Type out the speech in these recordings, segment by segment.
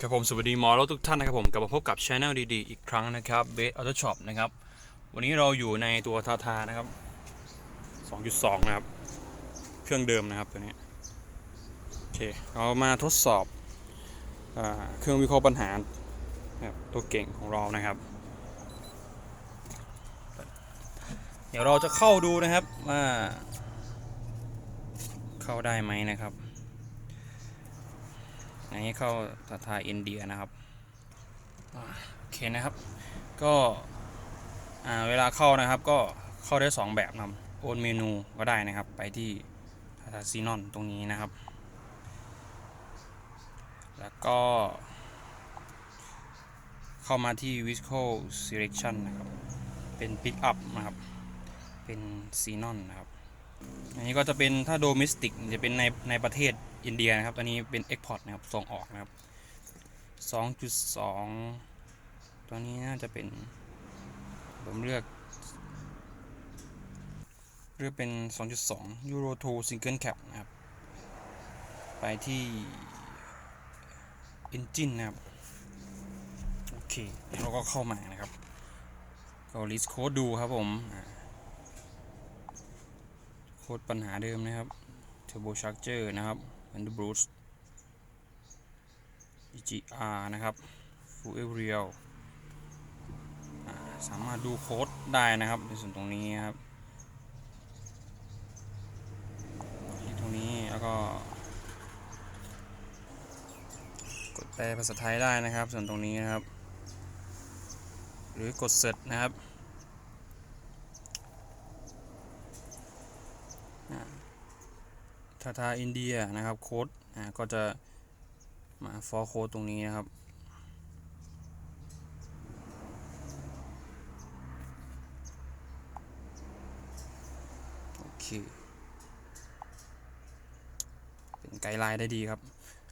ครับผมสวัสดีหมอรถทุกท่านนะครับผมกลับมาพบกับช anel ดีๆ อีกครั้งนะครับเบสออโต้ช็อปนะครับ วันนี้เราอยู่ในตัวทาทานะครับ 2.2 นะครับ เครื่องเดิมนะครับตัวนี้โอเคเรามาทดสอบอเครื่องวิเคราะห์ปัญหานะครับตัวเก่งของเรานะครับ เดี๋ยวเราจะเข้าดูนะครับว่าเข้าได้ไหมนะครับ อันนี้เข้าทาทาอินเดียนะครับโอเคนะครับก็เวลาเข้านะครับก็เข้าได้ 2 แบบนะโอนเมนูก็ได้นะครับ ไปที่ทาทาซีนอนตรงนี้นะครับ แล้วก็ เข้ามาที่ Visual Selection นะครับ เป็น Pick up นะครับ เป็นซีนอนนะครับ อันนี้ก็จะเป็นถ้าโดมิสติกจะเป็นในในประเทศอินเดียนะครับตอนนี้เป็น Export นะครับ ส่งออกนะครับ 2.2 ตัวนี้น่าจะเป็น ผมเลือก เลือกเป็น 2.2 Euro 2 Single Cap นะครับ ไปที่ Engine นะครับ โอเคเราก็เข้ามานะครับก็ list code ดูครับผมอ่า โค้ดปัญหาเดิมนะครับ Turbo Charger นะครับ Under Boost EGR นะครับ Fuel Real สามารถดูโค้ดได้นะครับ ในส่วนตรงนี้ครับที่ตรงนี้แล้วก็ กดแปลภาษาไทยได้นะครับ ส่วนตรงนี้นะครับ หรือกด Search นะครับ ทาทาอินเดียนะครับโค้ดอ่าก็จะมาฟอร์โค้ดตรงนี้นะครับโอเคเป็นไกด์ไลน์ได้ดีครับ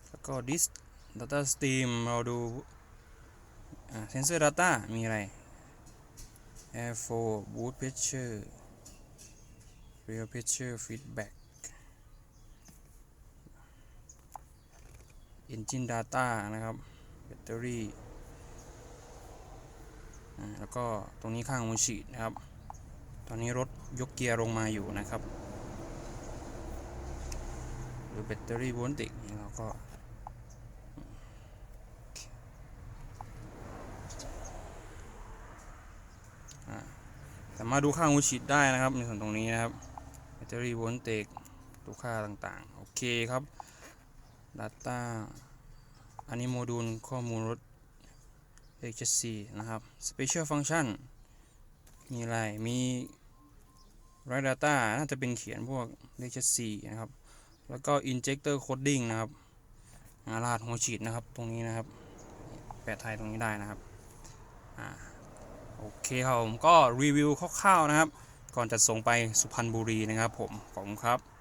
แล้วก็ this data stream เราดูอ่า sensor data มีอะไร air flow boot pressure real pressure feedback Engine Data นะครับแบตเตอรี่แล้วก็ตรงนี้ข้างมือฉีดนะครับ ตอนนี้รถยกเกียร์ลงมาอยู่นะครับ หรือแบตเตอรี่โวลติกนี่เราก็สามารถดูค่ามือฉีดได้นะครับ ในส่วนตรงนี้นะครับแบตเตอรี่โวลติกดูค่าต่างๆ โอเคครับ Data อันนี้โมดูลข้อมูลรถ HSC นะครับ Special Function มีอะไร มี Write Data น่าจะเป็นเขียนพวก HSC นะครับ แล้วก็ Injector Coding นะครับอารหัสหัวฉีดนะครับ ตรงนี้นะครับ แปะไทยตรงนี้ได้นะครับอ่าโอเคครับผมก็รีวิวคร่าวๆนะครับ ก่อนจะส่งไปสุพรรณบุรีนะครับผม ขอบคุณครับ